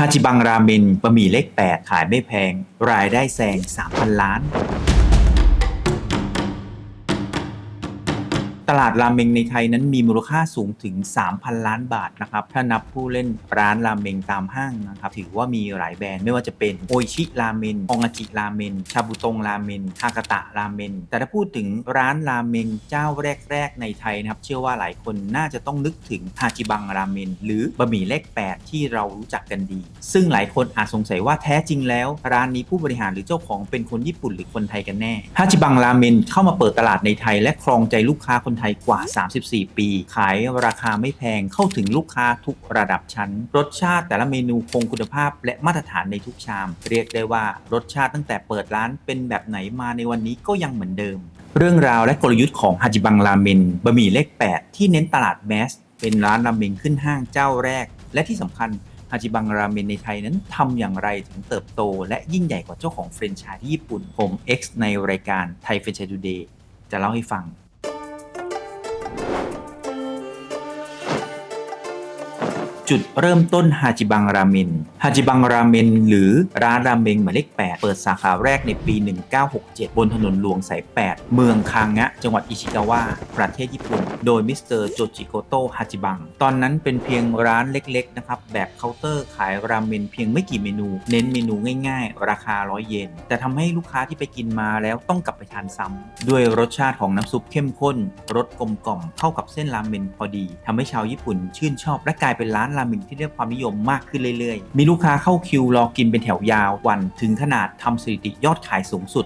ฮาจิบังราเมนบะหมี่เล็ก8ขายไม่แพง รายได้แซง 3,000 ล้าน ตลาดราเมงในไทยนั้นมีมูลค่าสูงถึง 3,000 ล้านบาทนะครับ ถ้านับผู้เล่นร้านราเมงตามห้างนะครับ ถือว่ามีหลายแบรนด์ไม่ว่าจะเป็นโอชิราเมนองาจิราเมน ชาบูตงราเมนฮากาตะราเมน แต่ถ้าพูดถึงร้านราเมงเจ้าแรก ๆ ในไทยนะครับ เชื่อว่าหลายคนน่าจะต้องนึกถึงฮาจิบังราเมนหรือบะหมี่เลข 8 ที่เรารู้จักกันดี ซึ่งหลายคนอาจสงสัยว่าแท้จริงแล้ว ร้านนี้ผู้บริหารหรือเจ้าของเป็นคนญี่ปุ่นหรือคนไทยกันแน่ฮาจิบังราเมนเข้ามาเปิดตลาดในไทย และครองใจลูกค้าคนไทยกว่า 34 ปี ขายราคาไม่แพงเข้าถึงลูกค้าทุกระดับชั้น รสชาติแต่ละเมนูคงคุณภาพและมาตรฐานในทุกชาม เรียกได้ว่ารสชาติตั้งแต่เปิดร้านเป็นแบบไหนมาในวันนี้ก็ยังเหมือนเดิม เรื่องราวและกลยุทธ์ของฮาจิบังราเมนบะหมี่เลข 8 ที่เน้นตลาดแมสเป็นร้านราเมงขึ้นห้างเจ้าแรก และที่สำคัญฮาจิบังราเมนในไทยนั้นทำอย่างไรถึงเติบโต และยิ่งใหญ่กว่าเจ้าของแฟรนไชส์ที่ญี่ปุ่นผม X ในรายการไทยแฟรนไชส์ Today จะเล่าให้ฟัง จุดเริ่มต้นฮาจิบังราเมนฮาจิบังราเมนหรือร้านราเมงหมายเลข 8 เปิดสาขาแรกในปี 1967 บนถนนหลวงสาย 8 เมืองคางะ จังหวัดอิชิกาวะ ประเทศญี่ปุ่น โดยมิสเตอร์โจจิโกโตะฮาจิบัง ตอนนั้นเป็นเพียงร้านเล็กๆ นะครับ แบบเคาน์เตอร์ขายราเมนเพียงไม่กี่เมนู เน้นเมนูง่ายๆ ราคา 100 เยน แต่ทำให้ลูกค้าที่ไปกินมาแล้วต้องกลับไปทานซ้ำด้วยรสชาติของน้ำซุปเข้มข้น รสกลมกล่อมเข้ากับเส้นราเมนพอดีทำให้ชาวญี่ปุ่นชื่นชอบและกลายเป็นร้านราเมงที่ได้รับความนิยมมากขึ้นเรื่อยๆ มีลูกค้าเข้าคิวรอกินเป็นแถวยาววันถึงขนาดทำสถิติยอดขายสูงสุด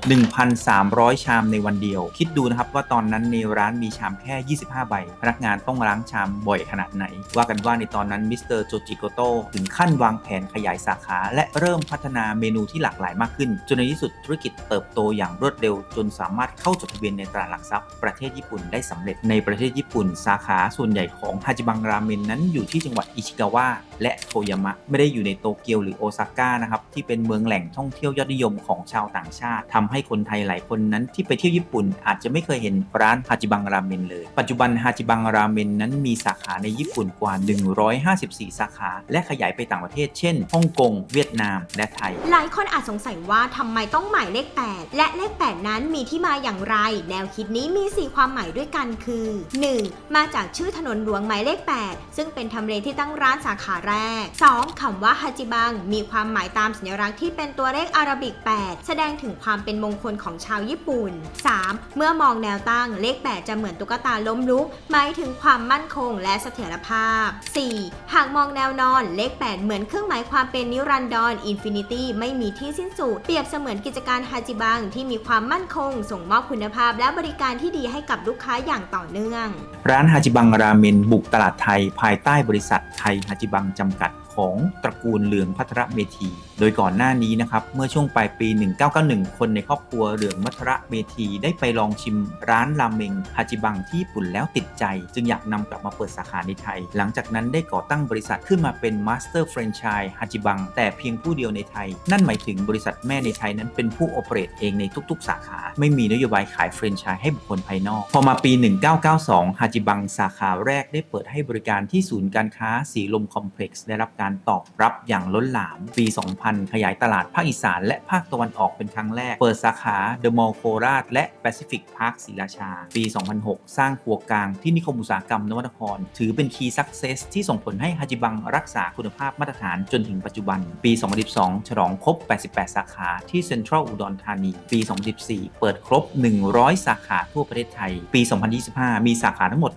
1,300 ชามในวันเดียว คิดดูนะครับว่าตอนนั้นในร้านมีชามแค่ 25 ใบ พนักงานต้องล้างชามบ่อยขนาดไหน ว่ากันว่าในตอนนั้นมิสเตอร์โจจิโกโตถึงขั้นวางแผนขยายสาขา และเริ่มพัฒนาเมนูที่หลากหลายมากขึ้น จนในที่สุดธุรกิจเติบโตอย่างรวดเร็ว จนสามารถเข้าจดทะเบียนในตลาดหลักทรัพย์ประเทศญี่ปุ่นได้สำเร็จในประเทศญี่ปุ่น สาขาส่วนใหญ่ของฮาจิบังราเมนนั้นอยู่ที่จังหวัดอิชิกาวะและโทยามะ ไม่ได้อยู่ในโตเกียวหรือโอซาก้านะครับที่เป็นเมืองแหล่งท่องเที่ยวยอดนิยมของชาวต่างชาติทำให้คนไทยหลายคนนั้นที่ไปเที่ยวญี่ปุ่น อาจจะไม่เคยเห็นร้านฮาจิบังราเมนเลย ปัจจุบันฮาจิบังราเมนนั้นมีสาขาในญี่ปุ่นกว่า 154 สาขา และขยายไปต่างประเทศ เช่นฮ่องกง เวียดนาม และไทย หลายคนอาจสงสัยว่าทำไมต้องหมายเลข 8 และเลข 8 นั้นมีที่มาอย่างไร แนวคิดนี้มี 4 ความหมายด้วยกันคือ 1. มาจากชื่อถนนหลวงหมายเลข 8 ซึ่งเป็นทำเลที่ตั้งร้านสาขาแรก 2. คำว่าฮาจิบัง มีความหมายตามสัญลักษณ์ที่เป็นตัวเลขอารบิก 8 แสดงถึงความเป็นมงคลของชาวญี่ปุ่น 3. เมื่อมองแนวตั้งเลข 8 จะเหมือนตุ๊กตาล้มลุก หมายถึงความมั่นคงและเสถียรภาพ 4. หากมองแนวนอนเลข 8 เหมือนเครื่องหมายความเป็นนิรันดรอินฟินิตี้ไม่มีที่สิ้นสุด เปรียบเสมือนกิจการฮาจิบังที่มีความมั่นคง ส่งมอบคุณภาพและบริการที่ดีให้กับลูกค้าอย่างต่อเนื่อง ร้านฮาจิบังราเมนบุกตลาดไทย ภายใต้บริษัทไทยฮาจิบังจำกัด ของตระกูลเหลืองพัทรเมธี โดยก่อนหน้านี้นะครับเมื่อช่วงปลายปี 1991 คนในครอบครัวเหลืองพัทรเมธีได้ไปลองชิมร้านราเมงฮาจิบังที่ญี่ปุ่นแล้วติดใจ จึงอยากนำกลับมาเปิดสาขาในไทย หลังจากนั้นได้ก่อตั้งบริษัทขึ้นมาเป็นมาสเตอร์แฟรนไชส์ฮาจิบังแต่เพียงผู้เดียวในไทย นั่นหมายถึงบริษัทแม่ในไทยนั้นเป็นผู้โอเปเรตเองในทุก ๆ สาขา ไม่มีนโยบายขายแฟรนไชส์ให้บุคคลภายนอก พอมาปี 1992ฮาจิบังสาขาแรกได้เปิดให้บริการที่ศูนย์การค้าสีลมคอมเพล็กซ์ได้รับการตอบรับอย่างล้นหลาม ปี 2000 ขยายตลาดภาคอีสาน และภาคตะวันออกเป็นครั้งแรก เปิดสาขาเดอะมอลล์โคราชและ Pacific Park ศรีราชา ปี 2006 สร้างครัวกลางที่นิคมอุตสาหกรรมนวัตคร ถือเป็นคีย์สักเซสที่ส่งผลให้ฮาจิบังรักษาคุณภาพมาตรฐานจนถึงปัจจุบัน ปี 2012 ฉลองครบ 88 สาขาที่เซ็นทรัลอุดรธานี ปี 2014 เปิดครบ 100 สาขาทั่วประเทศไทย ปี 2025 มีสาขาทั้งหมด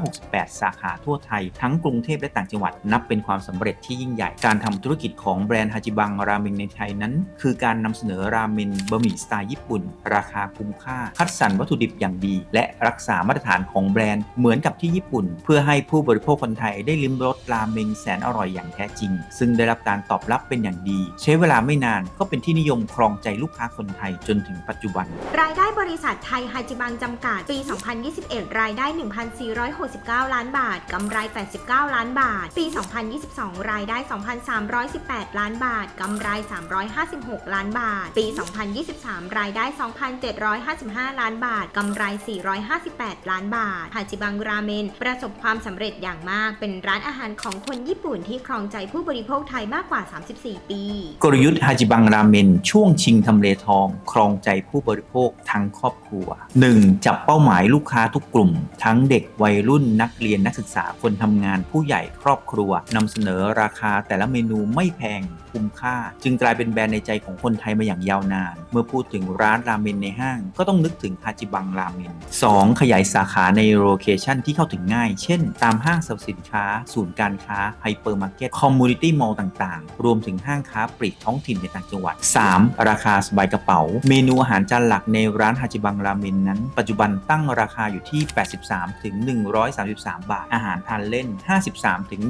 168 สาขาทั่วไทย ทั้งกรุงเทพและต่างจังหวัดนับเป็นความสำเร็จที่ยิ่งใหญ่ การทำธุรกิจของแบรนด์ฮาจิบังราเมงในไทยนั้น คือการนำเสนอราเมนบะหมี่สไตล์ญี่ปุ่น ราคาคุ้มค่า คัดสรรวัตถุดิบอย่างดี และรักษามาตรฐานของแบรนด์เหมือนกับที่ญี่ปุ่น เพื่อให้ผู้บริโภคคนไทยได้ลิ้มรสราเมงแสนอร่อยอย่างแท้จริง ซึ่งได้รับการตอบรับเป็นอย่างดี ใช้เวลาไม่นานก็เป็นที่นิยมครองใจลูกค้าคนไทยจนถึงปัจจุบัน รายได้บริษัทไทยฮาจิบังจำกัดปี 2021 รายได้ 1,469 ล้านบาทกำไร 89 ล้านบาท ปี 2022รายได้ 2,318 ล้านบาท กำไร 356 ล้านบาท ปี 2023 รายได้ 2,755 ล้านบาท กำไร 458 ล้านบาทฮาจิบังราเมน ประสบความสำเร็จอย่างมาก เป็นร้านอาหารของคนญี่ปุ่นที่ครองใจผู้บริโภคไทยมากกว่า 34 ปี กลยุทธ์ฮาจิบังราเมน ช่วงชิงทำเลทอง ครองใจผู้บริโภคทั้งครอบครัว 1. จับเป้าหมายลูกค้าทุกกลุ่ม ทั้งเด็กวัยรุ่นนักเรียนนักศึกษาคนทำงานผู้ใหญ่ครอบครัวนำเสนอราคาแต่ละเมนูไม่แพงคุ้มค่า จึงกลายเป็นแบรนด์ในใจของคนไทยมาอย่างยาวนาน เมื่อพูดถึงร้านราเมนในห้าง ก็ต้องนึกถึงฮาจิบังราเมน 2. ขยายสาขาในโลเคชันที่เข้าถึงง่าย เช่น ตามห้างสรรพสินค้า ศูนย์การค้าไฮเปอร์มาร์เก็ตคอมมูนิตี้มอลล์ต่างๆ รวมถึงห้างค้าปลีกท้องถิ่นในต่างจังหวัด 3. ราคาสบายกระเป๋า เมนูอาหารจานหลักในร้านฮาจิบังราเมนนั้น ปัจจุบันตั้งราคาอยู่ที่ 83 ถึง 133 บาท อาหารทานเล่น 53 ถึง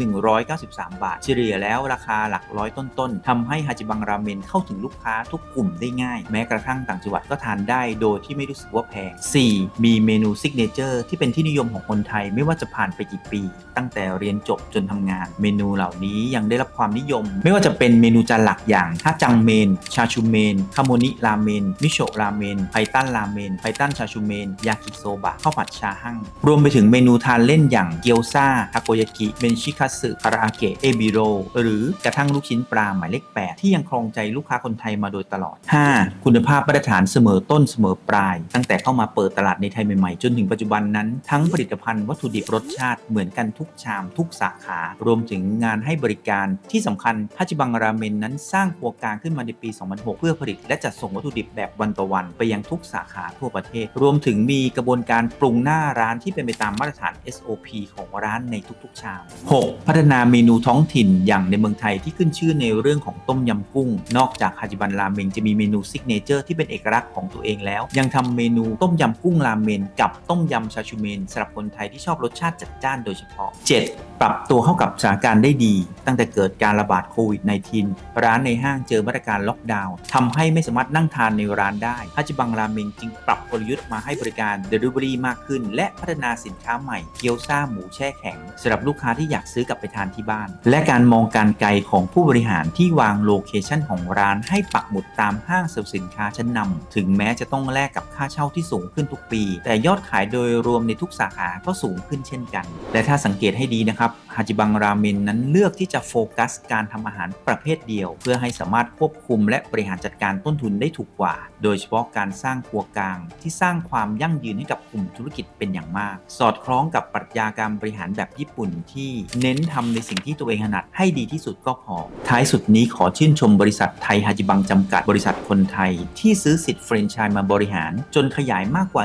193 บาทเฉลี่ยแล้วราคาหลักร้อยต้นๆทำให้ฮาจิบังราเมนเข้าถึงลูกค้าทุกกลุ่มได้ง่าย แม้กระทั่งต่างจังหวัดก็ทานได้โดยที่ไม่รู้สึกว่าแพง 4. มีเมนูซิกเนเจอร์ที่เป็นที่นิยมของคนไทยไม่ว่าจะผ่านไปกี่ปี ตั้งแต่เรียนจบจนทำงาน เมนูเหล่านี้ยังได้รับความนิยม ไม่ว่าจะเป็นเมนูจานหลักอย่างฮาจังเมน ชาชูเมนคาโมนิราเมนมิโชราเมนไพตันราเมนไพตันชาชูเมนยากิโซบะข้าวผัดชาหั่งรวมไปถึงเมนูทานเล่นอย่างเกี๊ยวซ่าทาโกยากิเบนชิคัสึคาราอาเกะเอบิโรหรือกระทั่งลูกชิ้นปลาหมายเลข 8 ที่ยังครองใจลูกค้าคนไทยมาโดยตลอด 5. คุณภาพมาตรฐานเสมอต้นเสมอปลาย ตั้งแต่เข้ามาเปิดตลาดในไทยใหม่ๆ จนถึงปัจจุบันนั้น ทั้งผลิตภัณฑ์วัตถุดิบรสชาติเหมือนกันทุกชามทุกสาขา รวมถึงงานให้บริการที่สำคัญฮัจิบังราเมนนั้นสร้างครัวกลางขึ้นมาในปี 2006 เพื่อผลิตและจัดส่งวัตถุดิบแบบวันต่อวัน ไปยังทุกสาขาทั่วประเทศ รวมถึงมีกระบวนการปรุงหน้าร้านที่เป็นไปตามมาตรฐาน SOP ของร้านในทุกๆ ชาม 6. พัฒนาเมนูท้องถิ่นอย่างในเมืองไทยที่ขึ้นชื่อในเรื่องของต้มยำกุ้ง นอกจากฮาจิบันราเมงจะมีเมนูซิกเนเจอร์ที่เป็นเอกลักษณ์ของตัวเองแล้ว ยังทำเมนูต้มยำกุ้งราเมนกับต้มยำชาชูเมนสำหรับคนไทยที่ชอบรสชาติจัดจ้านโดยเฉพาะ 7. ปรับตัวเข้ากับสถานการณ์ได้ดี ตั้งแต่เกิดการระบาดโควิด -19 ร้านในห้างเจอมาตรการล็อกดาวน์ทำให้ไม่สามารถนั่งทานในร้านได้ฮาจิบังราเมงจึงปรับกลยุทธ์มาให้บริการ Delivery มากขึ้น และพัฒนาสินค้าใหม่เกี๊ยวซ่าหมูแช่แข็งสำหรับลูกค้าที่อยากซื้อกลับไปทานที่บ้าน และการมองการไกลของผู้บริหารที่วางโลเคชันของร้านให้ปักหมุดตามห้างสรรพสินค้าชั้นนำถึงแม้จะต้องแลกกับค่าเช่าที่สูงขึ้นทุกปี แต่ยอดขายโดยรวมในทุกสาขาก็สูงขึ้นเช่นกัน และถ้าสังเกตให้ดีนะครับครับฮาจิบังราเมนนั้นเลือกที่จะโฟกัสการทำอาหารประเภทเดียว เพื่อให้สามารถควบคุมและบริหารจัดการต้นทุนได้ถูกกว่า โดยเฉพาะการสร้างครัวกลาง ที่สร้างความยั่งยืนให้กับกลุ่มธุรกิจเป็นอย่างมาก สอดคล้องกับปรัชญาการบริหารแบบญี่ปุ่นที่เน้นทำในสิ่งที่ตัวเองถนัดให้ดีที่สุดก็พอ ท้ายสุดนี้ขอชื่นชมบริษัทไทยฮาจิบังจำกัดบริษัทคนไทย ที่ซื้อสิทธิ์แฟรนไชส์มาบริหาร จนขยายมากกว่า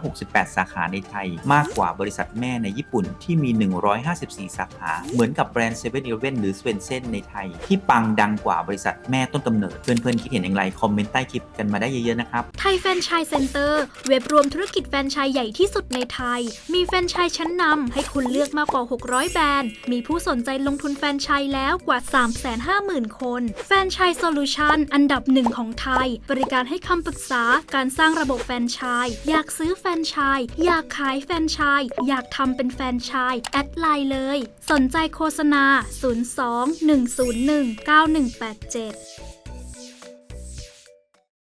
168 สาขาในไทย มากกว่าบริษัทแม่ในญี่ปุ่นที่มี 154สาขาเหมือนกับแบรนด์เซเว่นอีเลฟหรือสเวนเซนในไทย ที่ปังดังกว่าบริษัทแม่ต้นกำเนิด เพื่อนๆ คิดเห็นอย่างไร คอมเมนต์ใต้คลิปกันมาได้เยอะๆนะครับไทยแฟนชส์เซ็นเตอร์เว็บรวมธุรกิจแฟนชส์ใหญ่ที่สุดในไทย มีแฟนชส์ชั้นนำให้คุณเลือกมากกว่า 600 แบรนด์ มีผู้สนใจลงทุนแฟนชส์แล้วกว่า 350,000 คน แฟนชส์โซลูชันอันดับหนึ่งของไทย บริการให้คำปรึกษาการสร้างระบบแฟนชส์อยากซื้อแฟนชส์อยากขายแฟนชส์อยากทำเป็นแฟนชส์แอดไลน์เลยสนใจโฆษณา 02 101 9187